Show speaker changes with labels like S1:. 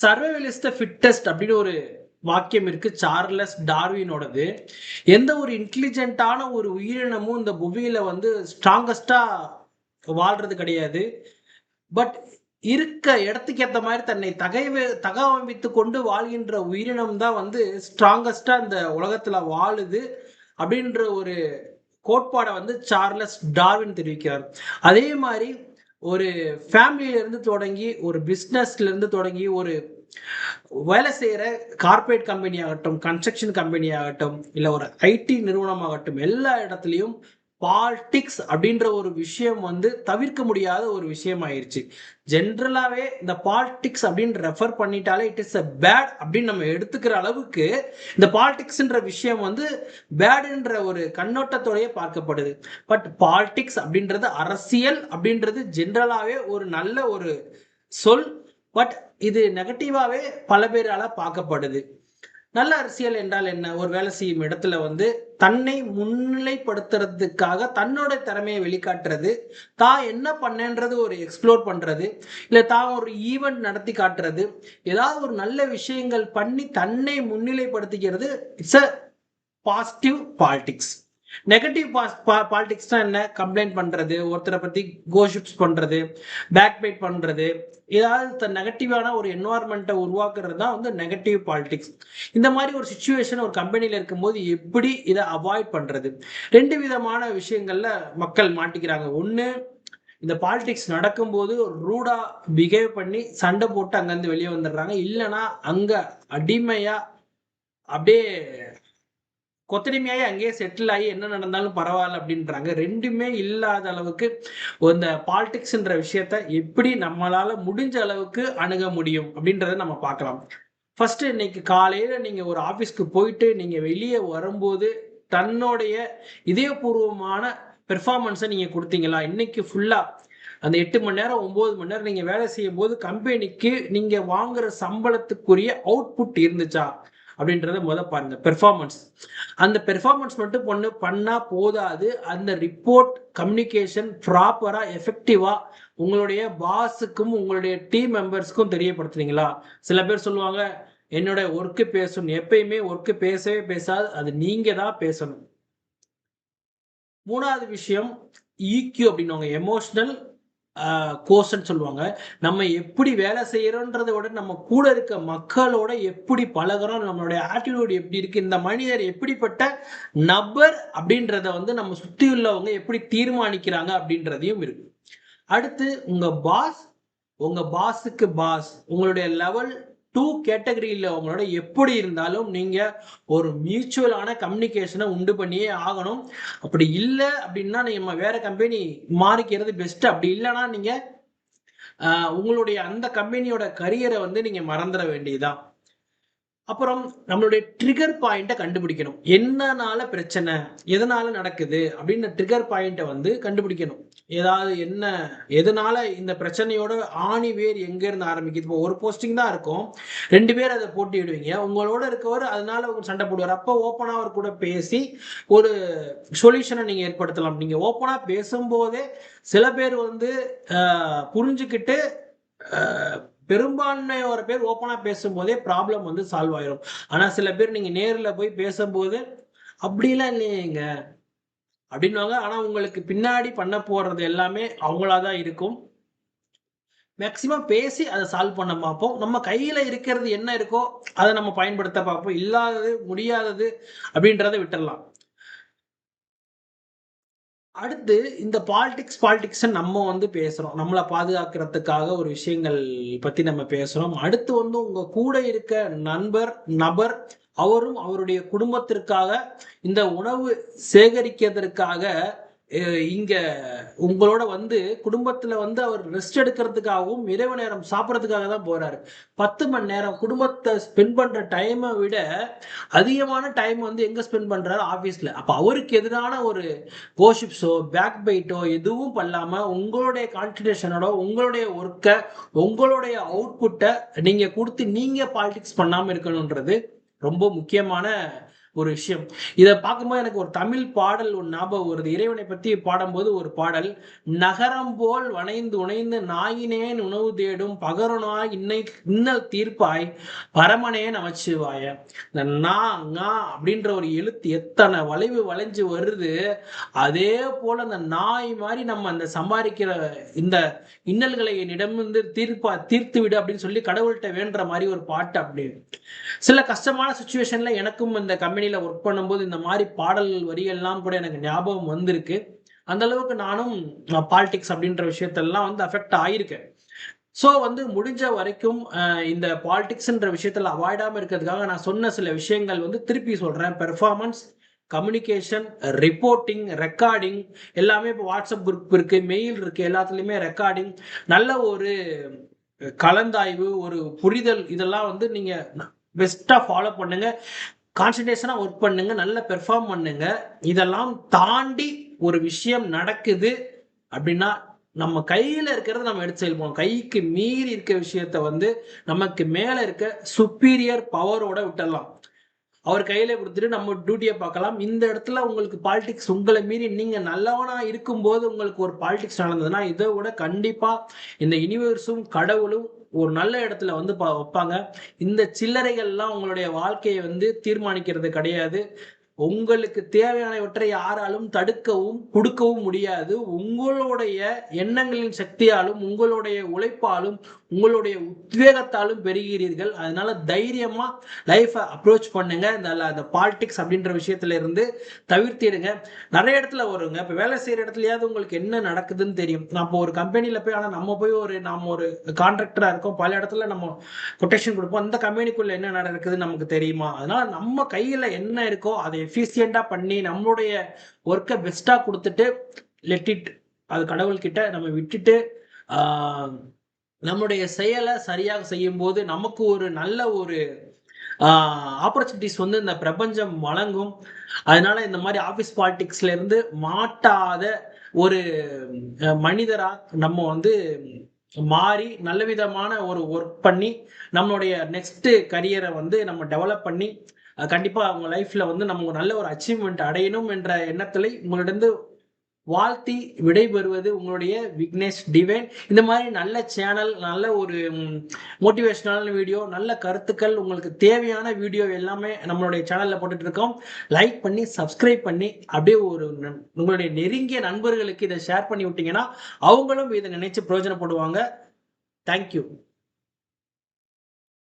S1: Survival is the fittest அப்படின்னு ஒரு வாக்கியம் இருக்கு. சார்லஸ் டார்வினோடது எந்த ஒரு இன்டெலிஜென்ட்டான ஒரு உயிரினமும் இந்த புவியில வந்து ஸ்ட்ராங்கஸ்டா வாழ்றது கிடையாது. பட் இருக்க இடத்துக்கு ஏற்ற மாதிரி தன்னை தகைவு தகவமைத்து கொண்டு வாழ்கின்ற உயிரினம் தான் வந்து ஸ்ட்ராங்கஸ்டா இந்த உலகத்துல வாழுது அப்படின்ற ஒரு கோட்பாடை வந்து சார்லஸ் டார்வின் தெரிவிக்கிறார். அதே மாதிரி ஒரு ஃபேமிலியில இருந்து தொடங்கி ஒரு பிஸ்னஸ்ல இருந்து தொடங்கி ஒரு வேலை செய்கிற கார்ப்பரேட் கம்பெனி ஆகட்டும் கன்ஸ்ட்ரக்ஷன் கம்பெனி ஆகட்டும் இல்லை ஒரு ஐடி நிறுவனம் ஆகட்டும் எல்லா இடத்துலையும் பாலிடிக்ஸ் அப்படின்ற ஒரு விஷயம் வந்து தவிர்க்க முடியாத ஒரு விஷயம் ஆயிருச்சு ஜென்ரலாகவே இந்த பாலிடிக்ஸ் அப்படின்னு ரெஃபர் பண்ணிட்டாலே இட் இஸ் அ பேட் அப்படின்னு நம்ம எடுத்துக்கிற அளவுக்கு இந்த பாலிடிக்ஸ்ன்ற விஷயம் வந்து பேடுன்ற ஒரு கண்ணோட்டத்தோடய பார்க்கப்படுது. பட் பாலிடிக்ஸ் அப்படின்றது அரசியல் அப்படின்றது ஜென்ரலாகவே ஒரு நல்ல ஒரு சொல். பட் இது நெகட்டிவாகவே பல பேரால் பார்க்கப்படுது. நல்ல அரசியல் என்றால் என்ன? ஒரு வேலை செய்யும் இடத்துல வந்து தன்னை முன்னிலைப்படுத்துறதுக்காக தன்னோட திறமையை வெளிக்காட்டுறது தான் என்ன பண்ணேன்றது ஒரு எக்ஸ்ப்ளோர் பண்றது இல்லை தான் ஒரு ஈவெண்ட் நடத்தி காட்டுறது ஏதாவது ஒரு நல்ல விஷயங்கள் பண்ணி தன்னை முன்னிலைப்படுத்திக்கிறது it's a positive politics negative பாலிடிக்ஸ்னா என்ன? கம்ப்ளைண்ட் பண்றது ஒருத்தரை பத்தி கோஷிப்ஸ் பண்றது பேக் பைட் பண்றது. ஏதாவது நெகட்டிவான ஒரு என்வாயர்மெண்ட்டை உருவாக்குறது தான் வந்து நெகட்டிவ் பாலிடிக்ஸ் இந்த மாதிரி ஒரு சுச்சுவேஷன் ஒரு கம்பெனியில் இருக்கும்போது எப்படி இதை அவாய்ட் பண்றது? ரெண்டு விதமான விஷயங்கள்ல மக்கள் மாட்டிக்கிறாங்க. ஒன்று இந்த பாலிடிக்ஸ் நடக்கும்போது ரூடா பிஹேவ் பண்ணி சண்டை போட்டு அங்கேருந்து வெளியே வந்துடுறாங்க. இல்லைன்னா அங்கே அடிமையாக அப்படியே கொத்தடிமையாகி அங்கேயே செட்டில் ஆகி என்ன நடந்தாலும் பரவாயில்ல அப்படின்றாங்க. ரெண்டுமே இல்லாத அளவுக்கு இந்த பாலிடிக்ஸ்ன்ற விஷயத்த எப்படி நம்மளால முடிஞ்ச அளவுக்கு அணுக முடியும் அப்படின்றத நம்ம பார்க்கலாம். ஃபர்ஸ்ட் இன்னைக்கு காலையில நீங்க ஒரு ஆஃபீஸ்க்கு போயிட்டு நீங்க வெளியே வரும்போது தன்னுடைய இதயபூர்வமான பெர்ஃபார்மன்ஸை நீங்க கொடுத்தீங்களா? இன்னைக்கு ஃபுல்லா அந்த எட்டு மணி நேரம் ஒன்பது மணி நேரம் நீங்க வேலை செய்யும் போது கம்பெனிக்கு நீங்க வாங்குற சம்பளத்துக்குரிய அவுட்புட் இருந்துச்சா? அப்படின்றத முத பாருங்க. பெர்ஃபார்மன்ஸ் அந்த பெர்ஃபார்மன்ஸ் மட்டும் பொண்ணு பண்ணா போதாது. அந்த ரிப்போர்ட் கம்யூனிகேஷன் ப்ராப்பரா எஃபெக்டிவா உங்களுடைய பாஸுக்கும் உங்களுடைய டீம் மெம்பர்ஸ்க்கும் தெரியப்படுத்துறீங்களா சில பேர் சொல்லுவாங்க என்னோட ஒர்க்கு பேசணும். எப்பயுமே ஒர்க்கு பேசவே பேசாது. அது நீங்க தான் பேசணும். மூணாவது விஷயம் ஈக்யூ அப்படின்னுவாங்க. எமோஷனல் கோர்ஸ்ன்னு சொல்லுவாங்க. நம்ம எப்படி வேலை செய்யறோன்றத விட நம்ம கூட இருக்க மக்களோட எப்படி பழகிறோம் நம்மளுடைய ஆட்டிடியூட் எப்படி இருக்கு இந்த மனிதர் எப்படிப்பட்ட நபர் அப்படின்றத வந்து நம்ம சுத்தி உள்ளவங்க எப்படி தீர்மானிக்கிறாங்க அப்படின்றதையும் இருக்கு. அடுத்து உங்க பாஸ் உங்க பாஸுக்கு பாஸ் உங்களுடைய லெவல் டூ கேட்டகரியில் உங்களோட எப்படி இருந்தாலும் நீங்கள் ஒரு மியூச்சுவலான கம்யூனிகேஷனை உண்டு பண்ணியே ஆகணும். அப்படி இல்லை அப்படின்னா நம்ம வேற கம்பெனி மாறிக்கிறது பெஸ்ட் அப்படி இல்லைன்னா நீங்கள் உங்களுடைய அந்த கம்பெனியோட கரியரை வந்து நீங்கள் மறந்துட வேண்டியதுதான். அப்புறம் நம்மளுடைய ட்ரிகர் பாயிண்ட்டை கண்டுபிடிக்கணும். என்னனால பிரச்சனை? எதனால நடக்குது? அப்படின்னு ட்ரிகர் பாயிண்ட்டை வந்து கண்டுபிடிக்கணும். ஏதாவது என்ன எதனால இந்த பிரச்சனையோட ஆணி வேர் எங்க இருந்து ஆரம்பிக்குது? இப்போ ஒரு போஸ்டிங் தான் இருக்கும். ரெண்டு பேர் அதை போட்டியிடுவீங்க. உங்களோட இருக்கவர் அதனால ஒரு சண்டை போடுவார். அப்போ ஓப்பனாக அவர் கூட பேசி ஒரு சொல்யூஷனை நீங்க ஏற்படுத்தலாம். நீங்க ஓப்பனாக பேசும்போதே சில பேர் வந்து புரிஞ்சுக்கிட்டு பெரும்பான்மையோட பேர் ஓப்பனாக பேசும்போதே ப்ராப்ளம் வந்து சால்வ் ஆயிரும். ஆனால் சில பேர் நீங்கள் நேரில் போய் பேசும்போது அப்படிலாம் இல்லையேங்க அப்படின்வாங்க ஆனால் உங்களுக்கு பின்னாடி பண்ண போடுறது எல்லாமே அவங்களாதான் இருக்கும். மேக்சிமம் பேசி அதை சால்வ் பண்ண பார்ப்போம். நம்ம கையில் இருக்கிறது என்ன இருக்கோ அதை நம்ம பயன்படுத்த பார்ப்போம். இல்லாதது முடியாதது அப்படின்றத விட்டுடலாம் அடுத்து இந்த பாலிடிக்ஸ் பாலிடிக்ஸ் நம்ம வந்து பேசுறோம். நம்மளை பாதுகாக்கிறதுக்காக ஒரு விஷயங்கள் பத்தி நம்ம பேசுறோம். அடுத்து வந்து உங்க கூட இருக்க நண்பர் நபர் அவரும் அவருடைய குடும்பத்திற்காக இந்த உணவு சேகரிக்கிறதுக்காக இங்க உங்களோட வந்து குடும்பத்துல வந்து அவர் ரெஸ்ட் எடுக்கிறதுக்காகவும் இரவு நேரம் சாப்பிட்றதுக்காக தான் போறாரு. பத்து மணி நேரம் குடும்பத்தை ஸ்பெண்ட் பண்ற டைமை விட அதிகமான டைம் வந்து எங்க ஸ்பெண்ட் பண்றாரு? ஆபீஸ்ல அப்ப அவருக்கு எதிரான ஒரு கோஷிப்ஸோ பேக் பைட்டோ எதுவும் பண்ணாம உங்களுடைய கான்சன்ட்ரேஷனோட உங்களுடைய ஒர்க்கை உங்களுடைய அவுட்புட்டை நீங்க கொடுத்து நீங்க பாலிடிக்ஸ் பண்ணாம இருக்கணும்ன்றது ரொம்ப முக்கியமான ஒரு விஷயம். இதை பார்க்கும்போது எனக்கு ஒரு தமிழ் பாடல் ஒரு ஞாபகம் வருது. இறைவனை பத்தி பாடும்போது ஒரு பாடல் நகரம் போல் வனைந்து உணைந்து நாயினேன் உணவு தேடும் பகருனாய் இன்னை இன்னல் தீர்ப்பாய் பரமனே நமச்சிவாய. இந்த நா ngா அப்படின்ற ஒரு எழுத்து எத்தனை வளைவு வளைஞ்சு வருது. அதே போல அந்த நாய் மாதிரி நம்ம அந்த சம்பாதிக்கிற இந்த இன்னல்களை என்னிடமிருந்து தீர்ப்பா தீர்த்து விடு அப்படின்னு சொல்லி கடவுள்கிட்ட வேண்டுற மாதிரி ஒரு பாட்டு அப்படி சில கஷ்டமான சுச்சுவேஷன்ல எனக்கும் இந்த கம்பெனி கம்பெனியில் ஒர்க் பண்ணும்போது இந்த மாதிரி பாடல் வரியெல்லாம் கூட எனக்கு ஞாபகம் வந்திருக்கு. அந்த அளவுக்கு நானும் பாலிடிக்ஸ் அப்படின்ற விஷயத்தெல்லாம் வந்து அஃபெக்ட் ஆயிருக்கேன். ஸோ வந்து முடிஞ்ச வரைக்கும் இந்த பாலிடிக்ஸ்ன்ற விஷயத்தில் அவாய்டாமல் இருக்கிறதுக்காக நான் சொன்ன சில விஷயங்கள் வந்து திருப்பி சொல்கிறேன் பெர்ஃபார்மன்ஸ் கம்யூனிகேஷன் ரிப்போர்ட்டிங் ரெக்கார்டிங் எல்லாமே இப்போ வாட்ஸ்அப் குரூப் இருக்குது மெயில் இருக்குது எல்லாத்துலேயுமே ரெக்கார்டிங் நல்ல ஒரு கலந்தாய்வு ஒரு புரிதல் இதெல்லாம் வந்து நீங்கள் பெஸ்ட்டாக ஃபாலோ பண்ணுங்க. கான்சன்ட்ரேஷனாக ஒர்க் பண்ணுங்க நல்ல பெர்ஃபார்ம் பண்ணுங்க. இதெல்லாம் தாண்டி ஒரு விஷயம் நடக்குது அப்படின்னா நம்ம கையில் இருக்கிறத நம்ம எடுத்து செல்வோம். கைக்கு மீறி இருக்க விஷயத்த வந்து நமக்கு மேலே இருக்க சுப்பீரியர் பவரோட விட்டுடலாம். அவர் கையில கொடுத்துட்டு நம்ம டியூட்டியை பார்க்கலாம். இந்த இடத்துல உங்களுக்கு பாலிடிக்ஸ் உங்களை மீறி நீங்க நல்லவனா இருக்கும்போது உங்களுக்கு ஒரு பாலிடிக்ஸ் நடந்ததுன்னா இதை விட கண்டிப்பா இந்த யூனிவர்ஸும் கடவுளும் ஒரு நல்ல இடத்துல வந்து பா- வைப்பாங்க. இந்த சில்லறைகள்லாம் உங்களுடைய வாழ்க்கையை வந்து தீர்மானிக்கிறது கிடையாது. உங்களுக்கு தேவையானவற்றை யாராலும் தடுக்கவும் கொடுக்கவும் முடியாது. உங்களுடைய எண்ணங்களின் சக்தியாலும் உங்களுடைய உழைப்பாலும் உங்களுடைய உத்வேகத்தாலும் பெறுகிறீர்கள் அதனால தைரியமா லைஃபை அப்ரோச் பண்ணுங்க. இந்த அந்த பாலிடிக்ஸ் அப்படின்ற விஷயத்துல இருந்து தவிர்த்திடுங்க. நிறைய இடத்துல வருங்க. இப்போ வேலை செய்யற இடத்துலயாவது உங்களுக்கு என்ன நடக்குதுன்னு தெரியும். நான் இப்போ ஒரு கம்பெனியில போய் ஆனால் நம்ம போய் ஒரு நாம ஒரு கான்ட்ராக்டரா இருக்கோம். பல இடத்துல நம்ம கொட்டேஷன் கொடுப்போம். அந்த கம்பெனிக்குள்ள என்ன நடக்குதுன்னு நமக்கு தெரியுமா? அதனால நம்ம கையில என்ன இருக்கோ அதை எஃபிஷியண்டா பண்ணி நம்மளுடைய ஒர்க்கை பெஸ்டா கொடுத்துட்டு லெட் இட் அது கடவுள்கிட்ட நம்ம விட்டுட்டு நம்முடைய செயலை சரியாக செய்யும் போது நமக்கு ஒரு நல்ல ஒரு ஆப்பர்ச்சுனிட்டிஸ் வந்து இந்த பிரபஞ்சம் வழங்கும். அதனால இந்த மாதிரி ஆஃபீஸ் பாலிடிக்ஸ்ல இருந்து மாட்டாத ஒரு மனிதரா நம்ம வந்து மாறி நல்ல விதமான ஒரு ஒர்க் பண்ணி நம்மளுடைய நெக்ஸ்ட் கரியரை வந்து நம்ம டெவலப் பண்ணி கண்டிப்பா அவங்க லைஃப்ல வந்து நம்ம ஒரு நல்ல ஒரு அச்சீவ்மெண்ட் அடையணும் என்ற எண்ணத்துல உங்களிடம் வாழ்த்தி விடைபெறுவது உங்களுடைய விக்னேஷ் டிவைன். இந்த மாதிரி நல்ல சேனல் நல்ல ஒரு மோட்டிவேஷனல் வீடியோ நல்ல கருத்துக்கள் உங்களுக்கு தேவையான வீடியோ எல்லாமே நம்மளுடைய சேனலில் போட்டுட்டு இருக்கோம். லைக் பண்ணி சப்ஸ்கிரைப் பண்ணி அப்படியே ஒரு உங்களுடைய நெருங்கிய நண்பர்களுக்கு இதை ஷேர் பண்ணி விட்டீங்கன்னா அவங்களும் இதை நினைச்சு பிரயோஜனப்படுவாங்க. தேங்க்யூ